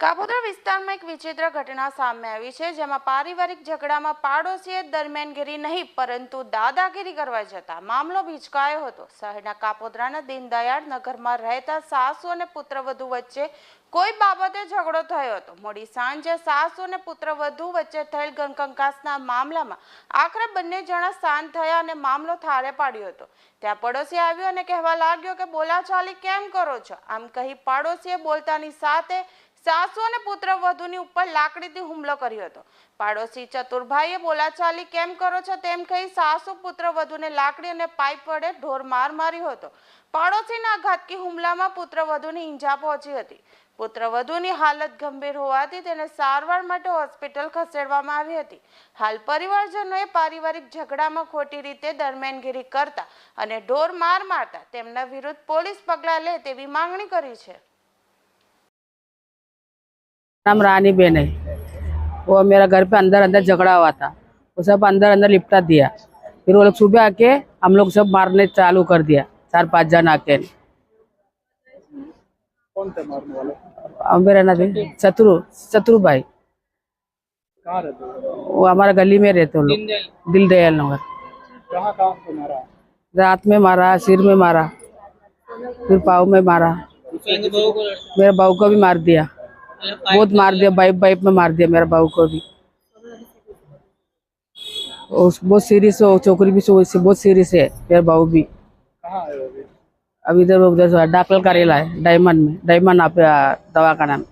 Cabo de પાટણમાં એક વિચિત્ર ઘટના સામે આવી છે, જેમાં પારિવારિક ઝઘડામાં પાડોશીએ દરમિયાનગીરી નહીં, પરંતુ દાદાગીરી કરવા જતા મામલો ભીચકાયો હતો. શહેરના કાપોદ્રાના દીનદયાળ નગરમાં રહેતા સાસુ અને પુત્રવધુ વચ્ચે કોઈ બાબતે ઝઘડો થયો હતો. મોડી સાંજે સાસુ અને પુત્રવધુ વચ્ચે થયેલ ગણકંકાસના મામલામાં આખરે બંને જણા શાંત થયા અને મામલો થાળે પાડ્યો હતો. ત્યાં પડોશી આવ્યો અને કહેવા લાગ્યો કે, બોલાચાલી કેમ કરો છો? આમ કહી પાડોશીએ બોલતાની સાથે સાસુ અને પુત્ર વધુની ઉપર લાકડીથી હુમલો કર્યો હતો. પાડોશી ચતુરભાઈએ બોલાચાલી કેમ કરો છો તેમ કહી સાસુ પુત્ર વધુને લાકડી અને પાઇપ વડે ઢોર માર માર્યો હતો. પાડોશીના ઘાતકી હુમલામાં પુત્ર વધુની ઈંજા પહોંચી હતી. પુત્ર વધુની હાલત ગંભીર હોવાથી તેને સારવાર માટે હોસ્પિટલ ખસેડવામાં આવી હતી. હાલ પરિવારજનોએ પારિવારિક ઝઘડામાં ખોટી રીતે દરમિયાનગીરી કરતા અને ઢોર માર મારતા તેમના વિરુદ્ધ પોલીસ પગલાં લે તેવી માંગણી કરી છે. नाम रानी बेन है। वो मेरा घर पे अंदर अंदर झगड़ा हुआ था। वो सब अंदर अंदर लिपटा दिया। फिर वो लोग सुबह आके हम लोग सब मारने चालू कर दिया। चार पाँच जन आके। कौन थे मारने वाले मेरा नाम चतुरु चतुरु भाई। कहाँ रहते हो? वो हमारा गली में रहते लोग। दिल दयाल नगर। रात में मारा सिर में मारा फिर पाव में मारा। मेरे बहू को भी मार दिया। बहुत मार दिया बाइप बाइप में मार दिया मेरे बहू को भी उस बहुत सीरियस है वो छोकरी भी सो- बहुत सीरियस है मेरे बहू भी कहाँ आए हो अभी अब इधर उधर से दाखिल करेला है डायमंड में डायमंड आप दवाखाना में